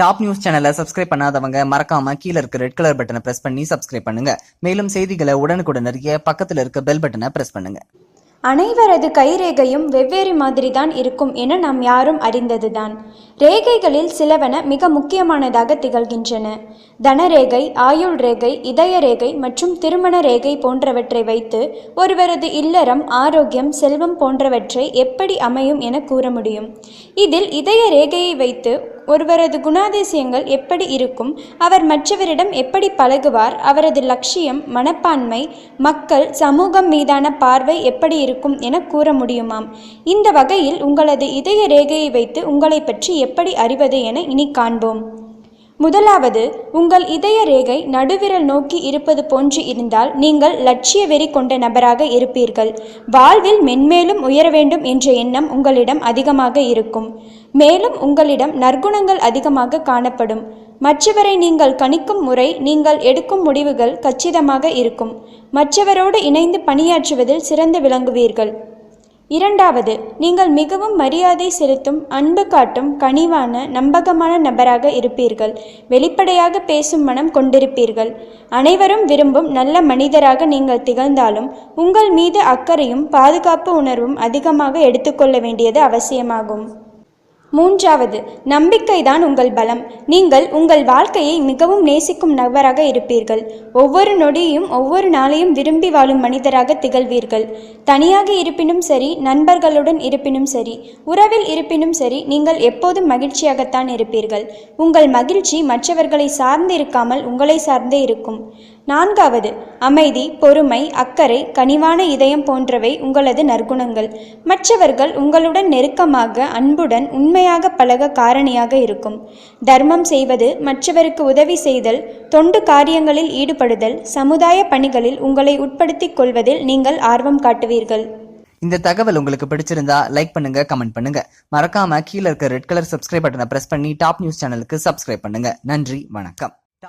Top news சேனலை subscribe பண்ணாதவங்க மறக்காம கீழே இருக்க ரெட் கலர் பட்டனை பிரஸ் பண்ணி சப்ஸ்கிரைப் பண்ணுங்க. மேலும் செய்திகளை உடனுக்குடன் அறிய பக்கத்தில் இருக்க பெல் பட்டனை பிரஸ் பண்ணுங்க. அனைவரது கைரேகையும் வெவ்வேறு மாதிரி தான் இருக்கும் என நாம் யாரும் அறிந்ததுதான். ரேகைகளில் சிலவன மிக முக்கியமானதாக திகழ்கின்றன. தனரேகை ஆயுள் ரேகை இதய ரேகை மற்றும் திருமண ரேகை போன்றவற்றை வைத்து ஒருவரது இல்லறம் ஆரோக்கியம் செல்வம் போன்றவற்றை எப்படி அமையும் என கூற முடியும். இதில் இதய ரேகையை வைத்து ஒருவரது குணாதிசயங்கள் எப்படி இருக்கும்? அவர் மற்றவரிடம் எப்படி பழகுவார்? அவரது லட்சியம் மனப்பான்மை மக்கள் சமூகம் மீதான பார்வை எப்படி இருக்கும் என கூற முடியுமாம். இந்த வகையில் உங்களது இதய ரேகையை வைத்து உங்களை பற்றி எப்படி அறிவது என இனி காண்போம். முதலாவது உங்கள் இதய ரேகை நடுவிரல் நோக்கி இருப்பது போன்று இருந்தால் நீங்கள் லட்சிய வெறி கொண்ட நபராக இருப்பீர்கள். வாழ்வில் மென்மேலும் உயர வேண்டும் என்ற எண்ணம் உங்களிடம் அதிகமாக இருக்கும். மேலும் உங்களிடம் நற்குணங்கள் அதிகமாக காணப்படும். மற்றவரை நீங்கள் கணிக்கும் முறை நீங்கள் எடுக்கும் முடிவுகள் கச்சிதமாக இருக்கும். மற்றவரோடு இணைந்து பணியாற்றுவதில் சிறந்து விளங்குவீர்கள். இரண்டாவது நீங்கள் மிகவும் மரியாதை செலுத்தும் அன்பு காட்டும் கனிவான நம்பகமான நபராக இருப்பீர்கள். வெளிப்படையாக பேசும் மனம் கொண்டிருப்பீர்கள். அனைவரும் விரும்பும் நல்ல மனிதராக நீங்கள் திகழ்ந்தாலும் உங்கள் மீது அக்கறையும் பாதுகாப்பு உணர்வும் அதிகமாக எடுத்துக்கொள்ள வேண்டியது அவசியமாகும். மூன்றாவது நம்பிக்கைதான் உங்கள் பலம். நீங்கள் உங்கள் வாழ்க்கையை மிகவும் நேசிக்கும் நபராக இருப்பீர்கள். ஒவ்வொரு நொடியும் ஒவ்வொரு நாளையும் விரும்பி வாழும் மனிதராக திகழ்வீர்கள். தனியாக இருப்பினும் சரி நண்பர்களுடன் இருப்பினும் சரி உறவில் இருப்பினும் சரி நீங்கள் எப்போதும் மகிழ்ச்சியாகத்தான் இருப்பீர்கள். உங்கள் மகிழ்ச்சி மற்றவர்களை சார்ந்து இருக்காமல் உங்களை சார்ந்தே இருக்கும். நான்காவது அமைதி பொறுமை அக்கறை கனிவான இதயம் போன்றவை உங்களது நற்குணங்கள். மற்றவர்கள் உங்களுடன் நெருக்கமாக அன்புடன் உண்மையாக பழக காரணியாக இருக்கும். தர்மம் செய்வது மற்றவருக்கு உதவி செய்தல் தொண்டு காரியங்களில் ஈடுபடுதல் சமுதாய பணிகளில் உங்களை உட்படுத்திக் கொள்வதில் நீங்கள் ஆர்வம் காட்டுவீர்கள். இந்த தகவல் உங்களுக்கு பிடிச்சிருந்தா லைக் பண்ணுங்க கமெண்ட் பண்ணுங்க. மறக்காம கீழ இருக்க ரெட் கலர் சப்ஸ்கிரைப் பட்டனை பிரஸ் பண்ணி டாப் நியூஸ் சேனலுக்கு சப்ஸ்கிரைப் பண்ணுங்க. நன்றி வணக்கம்.